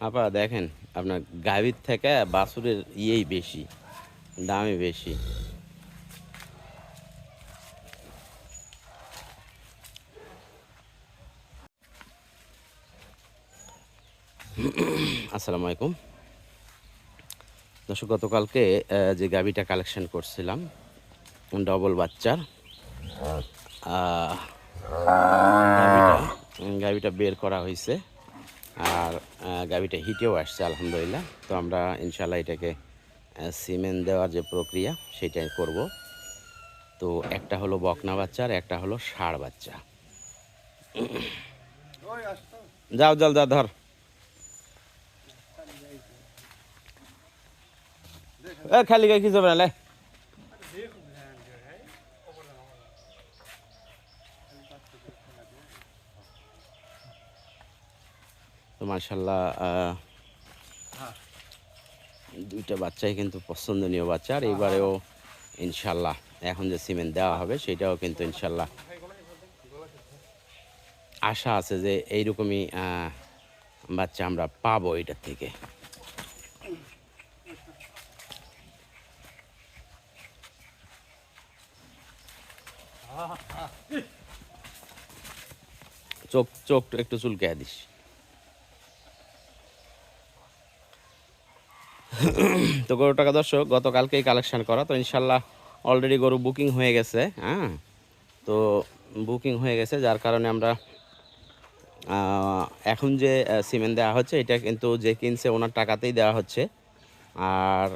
আপা, দেখেন, আপনার গাভীর থেকে বাছুরের ইয়েই বেশি, দামই বেশি। আসসালামু আলাইকুম। দর্শক, গতকালকে যে গাভীটা কালেকশন করছিলাম, ডবল বাচ্চার গাভীটা বের করা হয়েছে। আর গাভীটা হিটেও আসছে, আলহামদুলিল্লাহ। তো আমরা ইনশাল্লাহ এটাকে সিমেন্ট দেওয়ার যে প্রক্রিয়া, সেটাই করব। তো একটা হলো বকনা বাচ্চা আর একটা হলো ষাঁড় বাচ্চা। যাও, জল যা ধর। খালি গাই কি যাবে না মার্শাল্লাহ দুইটা বাচ্চাই কিন্তু পছন্দনীয় বাচ্চা। আর এবারেও ইনশাল্লাহ এখন যে সিমেন্ট দেওয়া হবে সেটাও কিন্তু ইনশাল্লাহ আশা আছে যে এইরকমই বাচ্চা আমরা পাবো এটার থেকে। চোখ চোখ একটু চুলকে দিস। তো গরু টাকা দর্শক, গতকালকেই কালেকশান করা। তো ইনশাল্লাহ অলরেডি গরু বুকিং হয়ে গেছে হ্যাঁ? তো বুকিং হয়ে গেছে, যার কারণে আমরা এখন যে সিমেন্ট দেওয়া হচ্ছে, এটা কিন্তু যে কিনছে ওনার টাকাতেই দেওয়া হচ্ছে। আর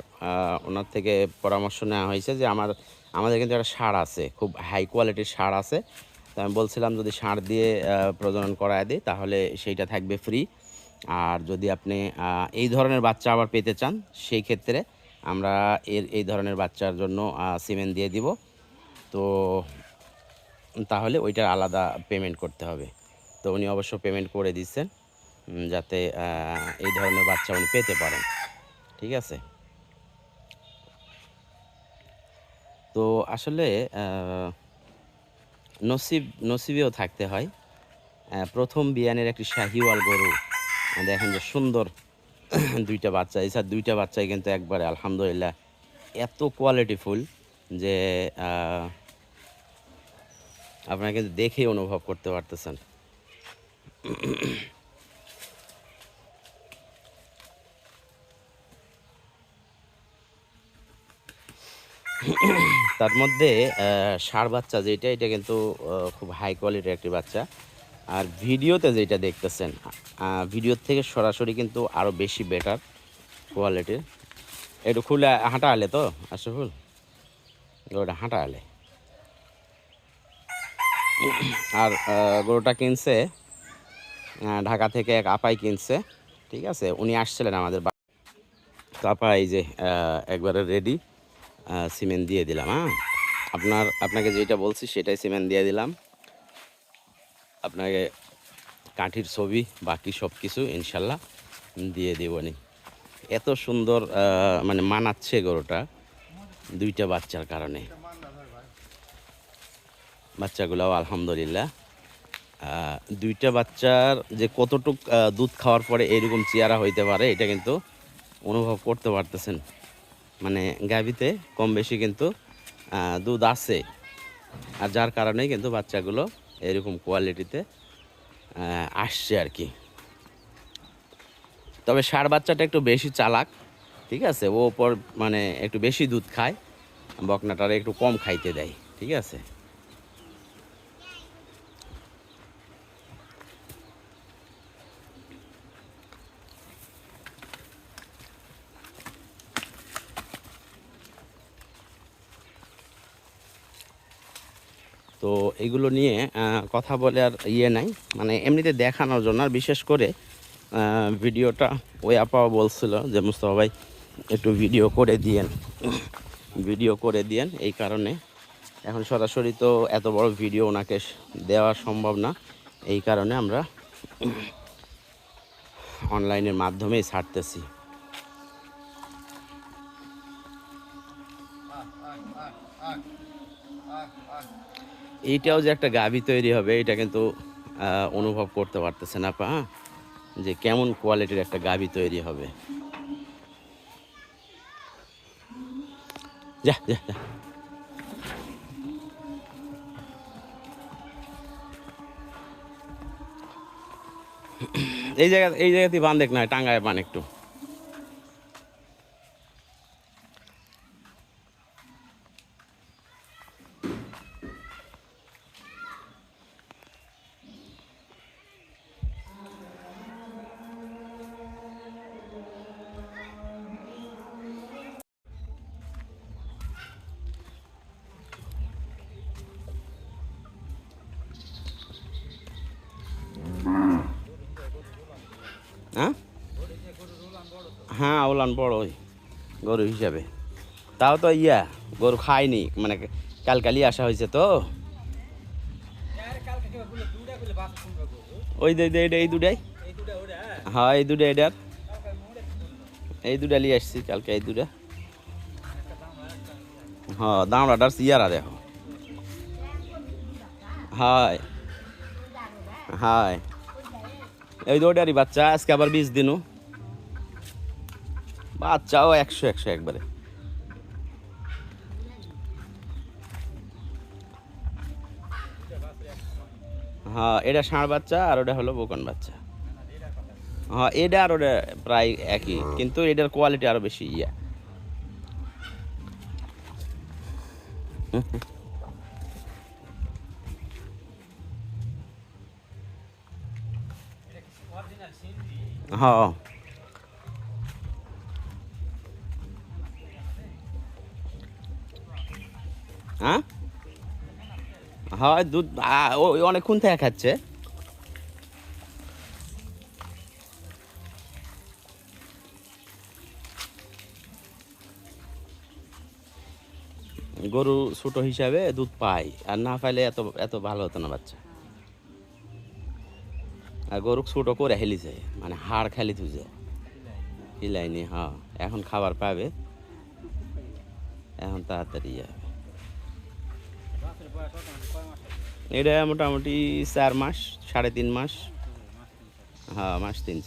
ওনার থেকে পরামর্শ নেওয়া হয়েছে যে আমার, আমাদের কিন্তু একটা সার আছে, খুব হাই কোয়ালিটির সার আছে। তো আমি বলছিলাম যদি সার দিয়ে প্রজনন করায় দিই, তাহলে সেইটা থাকবে ফ্রি আর যদি আপনি এই ধরনের বাচ্চা আবার পেতে চান, সেই ক্ষেত্রে আমরা এর, এই ধরনের বাচ্চার জন্য সিমেন্ট দিয়ে দিব। তো তাহলে ওইটার আলাদা পেমেন্ট করতে হবে। তো উনি অবশ্য পেমেন্ট করে দিচ্ছেন যাতে এই ধরনের বাচ্চা উনি পেতে পারেন। ঠিক আছে? তো আসলে নসিব, নসিবেও থাকতে হয়। প্রথম বিয়ানের একটি শাহিওয়াল গরু দেখেন যে সুন্দর দুইটা বাচ্চা। এছাড়া দুইটা বাচ্চাই কিন্তু একবারে, আলহামদুলিল্লাহ, এত কোয়ালিটি ফুল যে আপনারা কিন্তু দেখেই অনুভব করতে পারতেছেন। তার মধ্যে ষাঁড় বাচ্চা যেটা, এটা কিন্তু খুব হাই কোয়ালিটির একটি বাচ্চা। আর ভিডিওতে যেটা দেখতেছেন আহ, ভিডিওর থেকে সরাসরি কিন্তু আরও বেশি বেটার কোয়ালিটির একটু খুলে হাঁটা আলে তো আশরাফুল? ওটা হাঁটা আলে। আর গরুটা কিনছে ঢাকা থেকে এক আপাই কিনছে ঠিক আছে? উনি আসছিলেন আমাদের তো এই যে একবারে রেডি সিমেন্ট দিয়ে দিলাম হ্যাঁ? আপনার আপনাকে যেটা বলছি সেটাই সিমেন্ট দিয়ে দিলাম। আপনাকে কাঠির ছবি, বাকি সব কিছু ইনশাল্লাহ দিয়ে দেবনি এত সুন্দর মানে মানাচ্ছে গরুটা দুইটা বাচ্চার কারণে। বাচ্চাগুলাও আলহামদুলিল্লাহ দুইটা বাচ্চার যে কতটুক দুধ খাওয়ার পরে এরকম চেয়ারা হইতে পারে, এটা কিন্তু অনুভব করতে পারতেছেন। মানে গাভিতে কম বেশি কিন্তু দুধ আছে। আর যার কারণেই কিন্তু বাচ্চাগুলো এরকম কোয়ালিটিতে আসছে আর কি। তবে ষাঁড় বাচ্চাটা একটু বেশি চালাক, ঠিক আছে? ও ওপর মানে একটু বেশি দুধ খায়, বকনাটারে একটু কম খাইতে দেয়, ঠিক আছে? তো এগুলো নিয়ে কথা বলে আর ইয়ে নাই। মানে এমনিতে দেখানোর জন্য। আর বিশেষ করে ভিডিওটা ওই আপা বলছিল যে, মুস্তফা ভাই, একটু ভিডিও করে দিয়েন। ভিডিও করে দিয়েন এই কারণে। এখন সরাসরি তো এত বড় ভিডিও ওনাকে দেওয়া সম্ভব না। এই কারণে আমরা অনলাইনের মাধ্যমেই ছাড়তেছি। এইটাও যে একটা গাভি তৈরি হবে, এটা কিন্তু অনুভব করতে পারতেছেন আপা হ্যাঁ? যে কেমন কোয়ালিটির একটা গাভি তৈরি হবে। যা যা যা। এই জায়গা, এই জায়গাতেই বান দেখ না, টাঙ্গায় বান একটু। হ্যাঁ? হ্যাঁ ওলান বড় ওই, গরু হিসাবে। তাও তো ইয়া, গরু খায়নি মানে কালকালি আসা হয়েছে তো। ওই এই দুটাই। হ্যাঁ এই দুটা এটার এই দুটা নিয়ে আসছি কালকে, এই দুটা। হ্যাঁ দামড়াটার ইয়ারা দেখো। হায়। হায়। এই দুটারই বাচ্চা, আজকে আবার বিশ দিনও। বাচ্চাও একশো একশো একবারে। হ্যাঁ এটা ষাঁড় বাচ্চা আর ওটা হলো বোকন বাচ্চা। হ্যাঁ এটা আর ওটা প্রায় একই, কিন্তু এটার কোয়ালিটি আরও বেশি, ইয়া। হ্যাঁ। হ্যাঁ? হয় দুধ ও অনেকক্ষণ থেকে খাচ্ছে। গরু ছোট হিসাবে দুধ পায়, আর না পাইলে এত এত ভালো হতো না বাচ্চা। গরু ছোটো করে হেলিছে মানে হাড় খালি তুজে হিলাইনি হ্যাঁ এখন খাবার পাবে। এখন তাড়াতাড়ি যাবে। এটা মোটামুটি চার মাস, সাড়ে তিন মাস। হ্যাঁ মাস তিন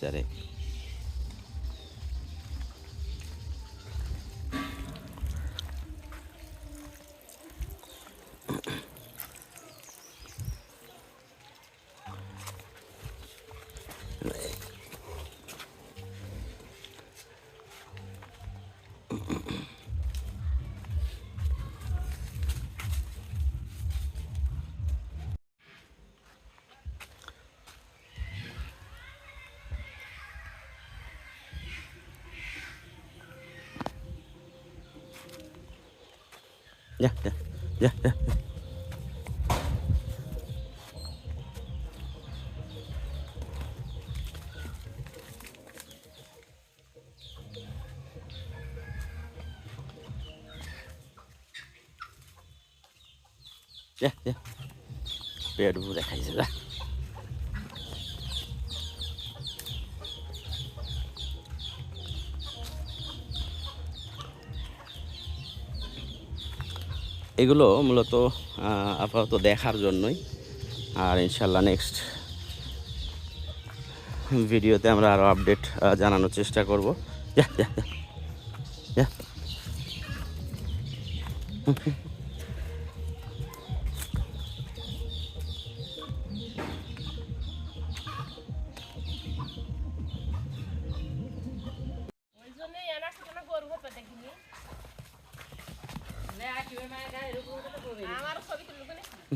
চারে যা যা যা যা যা যা পেট ভরে খাইছে যা এগুলো মূলত আপাতত দেখার জন্যই আর ইনশাল্লাহ নেক্সট ভিডিওতে আমরা আরও আপডেট জানানোর চেষ্টা করব যা যা যা।